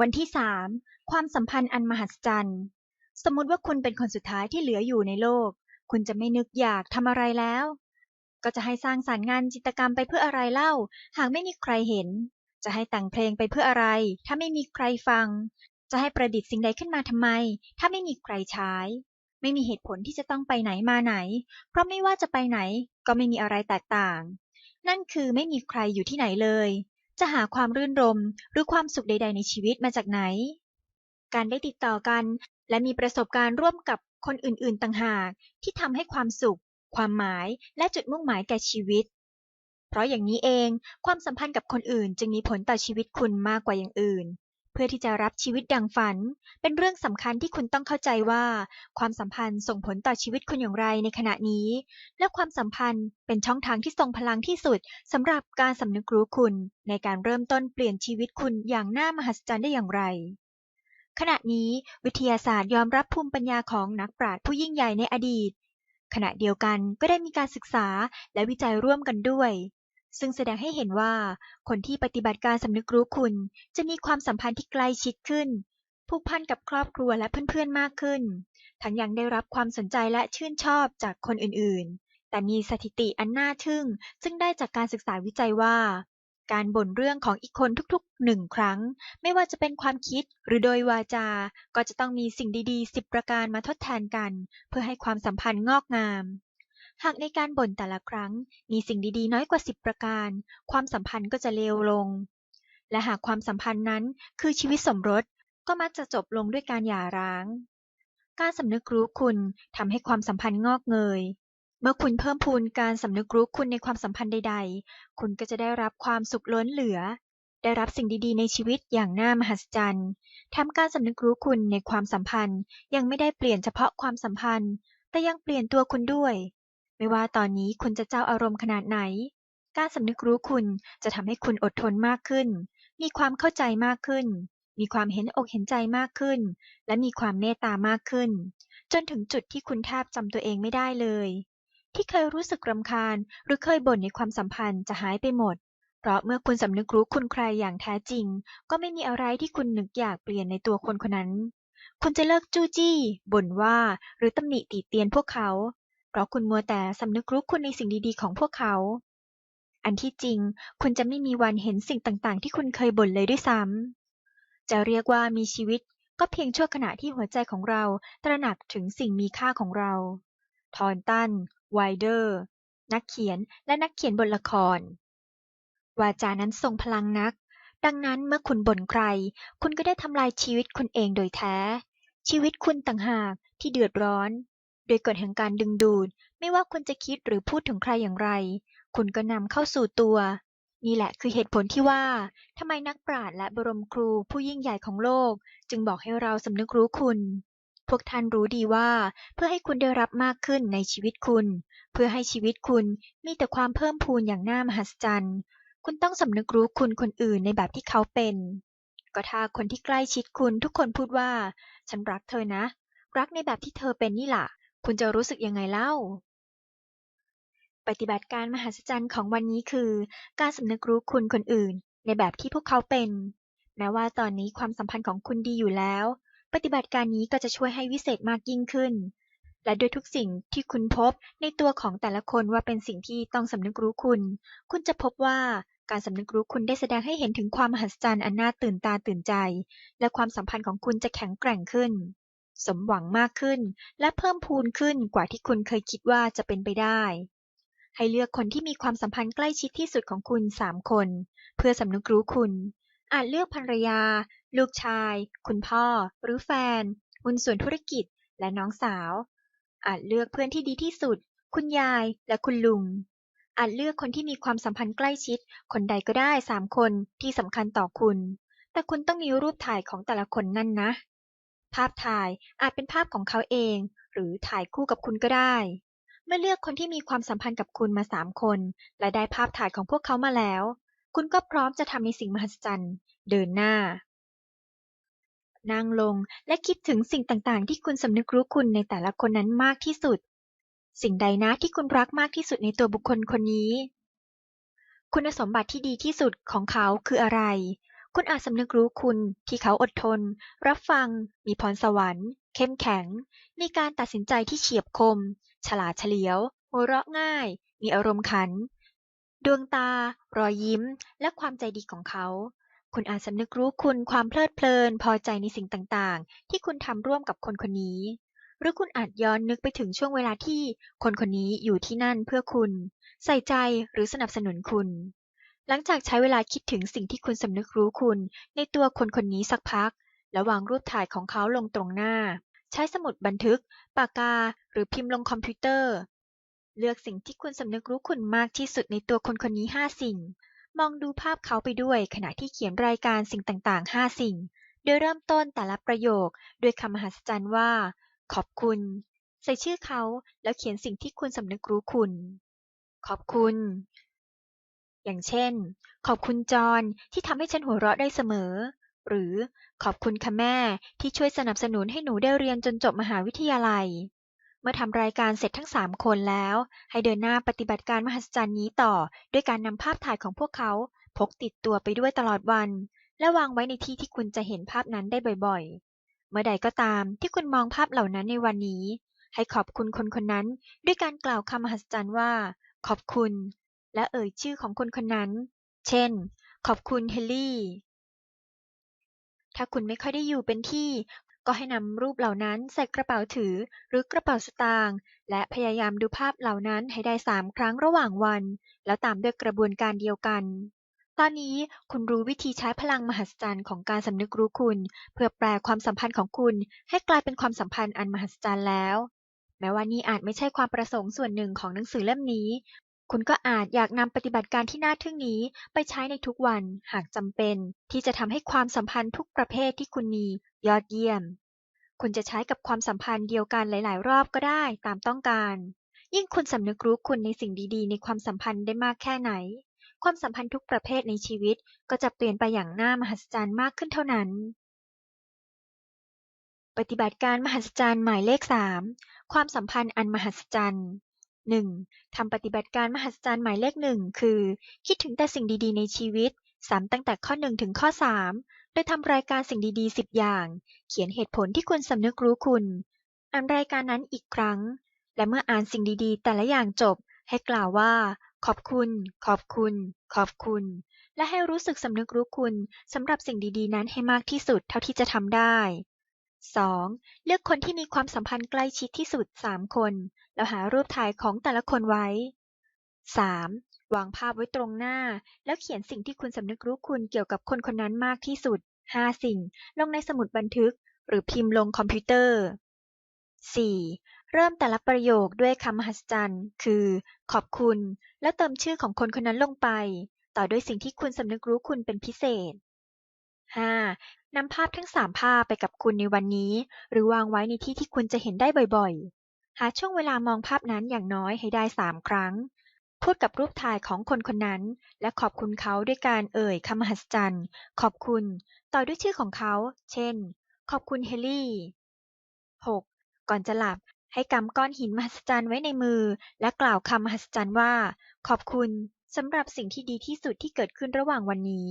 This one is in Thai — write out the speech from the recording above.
วันที่สามความสัมพันธ์อันมหัศจรรย์ สมมติว่าคุณเป็นคนสุดท้ายที่เหลืออยู่ในโลก คุณจะไม่นึกอยากทำอะไรแล้ว ก็จะให้สร้างสรรค์งานจิตรกรรมไปเพื่ออะไรเล่า หากไม่มีใครเห็น จะให้แต่งเพลงไปเพื่ออะไร ถ้าไม่มีใครฟัง จะให้ประดิษฐ์สิ่งใดขึ้นมาทำไม ถ้าไม่มีใครใช้ ไม่มีเหตุผลที่จะต้องไปไหนมาไหน เพราะไม่ว่าจะไปไหนก็ไม่มีอะไรแตกต่าง นั่นคือไม่มีใครอยู่ที่ไหนเลย จะหาความรื่นรมหรือความสุขใด ๆ ในชีวิตมาจากไหน การได้ติดต่อกัน และมีประสบการณ์ร่วมกับคนอื่น ๆ ต่างหากที่ทำให้ความสุข ความหมาย และจุดมุ่งหมายแก่ชีวิต เพราะอย่างนี้เอง ความสัมพันธ์กับคนอื่นจึงมีผลต่อชีวิตคุณมากกว่าอย่างอื่น พื่อที่จะรับชีวิตดังฝัน เป็นเรื่องสำคัญที่คุณต้องเข้าใจว่า ความสัมพันธ์ส่งผลต่อชีวิตคุณอย่างไรในขณะนี้ และความสัมพันธ์เป็นช่องทางที่ทรงพลังที่สุดสำหรับการสำนึกรู้คุณ ในการเริ่มต้นเปลี่ยนชีวิตคุณอย่างน่ามหัศจรรย์ได้อย่างไรขณะนี้วิทยาศาสตร์ยอมรับภูมิปัญญาของนักปราชญ์ผู้ยิ่งใหญ่ในอดีต ขณะเดียวกันก็ได้มีการศึกษาและวิจัยร่วมกันด้วย ซึ่งแสดงให้เห็นว่า คนที่ปฏิบัติการสำนึกรู้คุณ จะมีความสัมพันธ์ที่ใกล้ชิดขึ้น ผูกพันกับครอบครัวและเพื่อนๆมากขึ้น ทั้งยังได้รับความสนใจและชื่นชอบจากคนอื่นๆ แต่มีสถิติอันน่าทึ่ง ซึ่งได้จากการศึกษาวิจัยว่า การบ่นเรื่องของอีกคนทุกๆหนึ่งครั้ง ไม่ว่าจะเป็นความคิดหรือโดยวาจา ก็จะต้องมีสิ่งดีๆ 10 ประการมาทดแทนกัน เพื่อให้ความสัมพันธ์งอกงาม หากในการบ่นแต่ละครั้งมีสิ่งดีๆ น้อยกว่า 10 ประการ ความสัมพันธ์ก็จะเลวลง และหากความสัมพันธ์นั้นคือชีวิตสมรส ก็มักจะจบลงด้วยการหย่าร้าง การสำนึกรู้คุณทำให้ความสัมพันธ์งอกเงย เมื่อคุณเพิ่มพูนการสำนึกรู้คุณในความสัมพันธ์ใด ๆ คุณก็จะได้รับความสุขล้นเหลือ ได้รับสิ่งดีๆ ในชีวิตอย่างน่ามหัศจรรย์แถมการสำนึกรู้คุณในความสัมพันธ์ยังไม่ได้เปลี่ยนเฉพาะความสัมพันธ์ แต่ยังเปลี่ยนตัวคุณด้วย ไม่ว่าตอนนี้คุณจะเจ้าอารมณ์ขนาดไหน การสำนึกรู้คุณจะทำให้คุณอดทนมากขึ้น มีความเข้าใจมากขึ้น มีความเห็นอกเห็นใจมากขึ้น และมีความเมตตามากขึ้น จนถึงจุดที่คุณแทบจำตัวเองไม่ได้เลย ที่เคยรู้สึกรำคาญหรือเคยบ่นในความสัมพันธ์จะหายไปหมด เพราะเมื่อคุณสำนึกรู้คุณใครอย่างแท้จริง ก็ไม่มีอะไรที่คุณนึกอยากเปลี่ยนในตัวคนคนนั้นคุณจะเลิกจู้จี้บ่นว่าหรือตำหนิติเตียนพวกเขา เพราะคุณมัวแต่สำนึกรู้คุณในสิ่งดี ๆ ของพวกเขา อันที่จริง คุณจะไม่มีวันเห็นสิ่งต่าง ๆ ที่คุณเคยบ่นเลยด้วยซ้ำ จะเรียกว่ามีชีวิตก็เพียงชั่วขณะที่หัวใจของเราตระหนักถึงสิ่งมีค่าของเรา ทอนตัน ไวเดอร์ นักเขียนและนักเขียนบทละคร วาจานั้นทรงพลังนัก ดังนั้นเมื่อคุณบ่นใคร คุณก็ได้ทำลายชีวิตคุณเองโดยแท้ ชีวิตคุณต่างหากที่เดือดร้อน โดยกฎแห่งการดึงดูด ไม่ว่าคุณจะคิดหรือพูดถึงใครอย่างไร คุณก็นำเข้าสู่ตัว นี่แหละคือเหตุผลที่ว่าทำไมนักปราชญ์และบรมครูผู้ยิ่งใหญ่ของโลก จึงบอกให้เราสำนึกรู้คุณ พวกท่านรู้ดีว่าเพื่อให้คุณได้รับมากขึ้นในชีวิตคุณ เพื่อให้ชีวิตคุณมีแต่ความเพิ่มพูนอย่างน่ามหัศจรรย์ คุณต้องสำนึกรู้คุณคนอื่นในแบบที่เขาเป็นก็ถ้าคนที่ใกล้ชิดคุณทุกคนพูดว่า ฉันรักเธอนะ รักในแบบที่เธอเป็นนี่แหละ คุณจะรู้สึกยังไงเล่า ปฏิบัติการมหัศจรรย์ของวันนี้คือ การสำนึกรู้คุณคนอื่น ในแบบที่พวกเขาเป็น แม้ว่าตอนนี้ความสัมพันธ์ของคุณดีอยู่แล้ว ปฏิบัติการนี้ก็จะช่วยให้วิเศษมากยิ่งขึ้น และด้วยทุกสิ่งที่คุณพบในตัวของแต่ละคนว่าเป็นสิ่งที่ต้องสำนึกรู้คุณ คุณจะพบว่าการสำนึกรู้คุณได้แสดงให้เห็นถึงความมหัศจรรย์อันน่าตื่นตาตื่นใจ และความสัมพันธ์ของคุณจะแข็งแกร่งขึ้น สมหวังมากขึ้น และเพิ่มพูนขึ้นกว่าที่คุณเคยคิดว่าจะเป็นไปได้ ให้เลือกคนที่มีความสัมพันธ์ใกล้ชิดที่สุดของคุณสามคน เพื่อสำนึกรู้คุณ อาจเลือกภรรยา ลูกชาย คุณพ่อ หรือแฟนหุ้นส่วนธุรกิจ และน้องสาว อาจเลือกเพื่อนที่ดีที่สุด คุณยายและคุณลุง อาจเลือกคนที่มีความสัมพันธ์ใกล้ชิด คนใดก็ได้สามคนที่สำคัญต่อคุณ แต่คุณต้องมีรูปถ่ายของแต่ละคนนั่นนะ ภาพถ่ายอาจเป็นภาพของเขาเอง หรือถ่ายคู่กับคุณก็ได้ เมื่อเลือกคนที่มีความสัมพันธ์กับคุณมาสามคน และได้ภาพถ่ายของพวกเขามาแล้ว คุณก็พร้อมจะทำในสิ่งมหัศจรรย์เดินหน้า นั่งลงและคิดถึงสิ่งต่างๆ ที่คุณสำนึกรู้คุณในแต่ละคนนั้นมากที่สุด สิ่งใดนะที่คุณรักมากที่สุดในตัวบุคคลคนนี้ คุณสมบัติที่ดีที่สุดของเขาคืออะไร คุณอาจสำนึกรู้คุณที่เขาอดทน รับฟัง มีพรสวรรค์ เข้มแข็ง มีการตัดสินใจที่เฉียบคม ฉลาดเฉลียว หัวเราะง่าย มีอารมณ์ขัน ดวงตา รอยยิ้ม และความใจดีของเขา คุณอาจสำนึกรู้คุณความเพลิดเพลิน พอใจในสิ่งต่างๆ ที่คุณทำร่วมกับคนคนนี้ หรือคุณอาจย้อนนึกไปถึงช่วงเวลาที่คนคนนี้อยู่ที่นั่นเพื่อคุณ ใส่ใจหรือสนับสนุนคุณ หลังจากใช้เวลาคิดถึงสิ่งที่คุณสำนึกรู้คุณ ในตัวคนคนนี้สักพัก แล้ววางรูปถ่ายของเขาลงตรงหน้า ใช้สมุดบันทึก ปากกา หรือพิมพ์ลงคอมพิวเตอร์ เลือกสิ่งที่คุณสำนึกรู้คุณมากที่สุดในตัวคนคนนี้ 5 สิ่ง มองดูภาพเขาไปด้วย ขณะที่เขียนรายการสิ่งต่าง ๆ 5 สิ่ง โดยเริ่มต้นแต่ละประโยคด้วยคำมหัศจรรย์ว่า ขอบคุณ ใส่ชื่อเขาแล้วเขียนสิ่งที่คุณสำนึกรู้คุณ ขอบคุณ อย่างเช่น ขอบคุณจอนที่ทำให้ฉันหัวเราะได้เสมอ หรือขอบคุณค่ะแม่ที่ช่วยสนับสนุนให้หนูได้เรียนจนจบมหาวิทยาลัย เมื่อทำรายการเสร็จทั้ง 3 คนแล้ว ให้เดินหน้าปฏิบัติการมหัศจรรย์นี้ต่อ ด้วยการนำภาพถ่ายของพวกเขาพกติดตัวไปด้วยตลอดวัน และวางไว้ในที่ที่คุณจะเห็นภาพนั้นได้บ่อยๆ เมื่อใดก็ตามที่คุณมองภาพเหล่านั้นในวันนี้ ให้ขอบคุณคนคนนั้นด้วยการกล่าวคำมหัศจรรย์ว่า ขอบคุณ และเอ่ยชื่อของคนคนนั้น เช่น ขอบคุณเฮลลี่ ถ้าคุณไม่ค่อยได้อยู่เป็นที่ ก็ให้นำรูปเหล่านั้นใส่กระเป๋าถือหรือกระเป๋าสตางค์ และพยายามดูภาพเหล่านั้นให้ได้สามครั้งระหว่างวัน แล้วตามด้วยกระบวนการเดียวกันตอนนี้คุณรู้วิธีใช้พลังมหัศจรรย์ของการสำนึกรู้คุณ เพื่อแปลความสัมพันธ์ของคุณ ให้กลายเป็นความสัมพันธ์อันมหัศจรรย์แล้ว แม้ว่านี่อาจไม่ใช่ความประสงค์ส่วนหนึ่งของหนังสือเล่มนี้ คุณก็อาจอยากนำปฏิบัติการที่น่าทึ่งนี้ไปใช้ในทุกวันหากจำเป็น ที่จะทำให้ความสัมพันธ์ทุกประเภทที่คุณมียอดเยี่ยม คุณจะใช้กับความสัมพันธ์เดียวกันหลาย ๆ รอบก็ได้ตามต้องการ ยิ่งคุณสำนึกรู้คุณในสิ่งดี ๆ ในความสัมพันธ์ได้มากแค่ไหน ความสัมพันธ์ทุกประเภทในชีวิตก็จะเปลี่ยนไปอย่างน่ามหัศจรรย์มากขึ้นเท่านั้น ปฏิบัติการมหัศจรรย์หมายเลข 3 ความสัมพันธ์อันมหัศจรรย์ 1. ทำปฏิบัติการมหัศจรรย์หมายเลขหนึ่งคือ คิดถึงแต่สิ่งดีๆ ในชีวิตซ้ำตั้งแต่ข้อ 1 ถึงข้อ 3 โดยทำรายการสิ่งดีๆ 10 อย่าง เขียนเหตุผลที่คุณสำนึกรู้คุณ อ่านรายการนั้นอีกครั้ง และเมื่ออ่านสิ่งดีๆ แต่ละอย่างจบ ให้กล่าวว่า ขอบคุณ ขอบคุณ ขอบคุณ และให้รู้สึกสำนึกรู้คุณสำหรับสิ่งดีๆ นั้นให้มากที่สุดเท่าที่จะทำได้ 2. เลือกคนที่มีความสัมพันธ์ใกล้ชิดที่สุด 3 คน แล้วหารูปถ่ายของแต่ละคนไว้ 3. วางภาพไว้ตรงหน้า แล้วเขียนสิ่งที่คุณสำนึกรู้คุณเกี่ยวกับคนคนนั้นมากที่สุด 5 สิ่ง ลงในสมุดบันทึก หรือพิมพ์ลงคอมพิวเตอร์ 4. เริ่มแต่ละประโยคด้วยคำมหัศจรรย์คือ ขอบคุณ แล้วเติมชื่อของคนคนนั้นลงไป ต่อด้วยสิ่งที่คุณสำนึกรู้คุณเป็นพิเศษ 5. นำภาพทั้ง 3 ภาพไปกับคุณในวันนี้ หรือวางไว้ในที่ที่คุณจะเห็นได้บ่อยๆ หาช่วงเวลามองภาพนั้นอย่างน้อยให้ได้3ครั้ง พูดกับรูปถ่ายของคนคนนั้น และขอบคุณเขาด้วยการเอ่ยคำมหัศจรรย์ ขอบคุณ ต่อด้วยชื่อของเขา เช่น ขอบคุณเฮลลี่ 6. ก่อนจะหลับให้กำก้อนหินมหัศจรรย์ไว้ในมือ และกล่าวคำมหัศจรรย์ว่า ขอบคุณสำหรับสิ่งที่ดีที่สุดที่เกิดขึ้นระหว่างวันนี้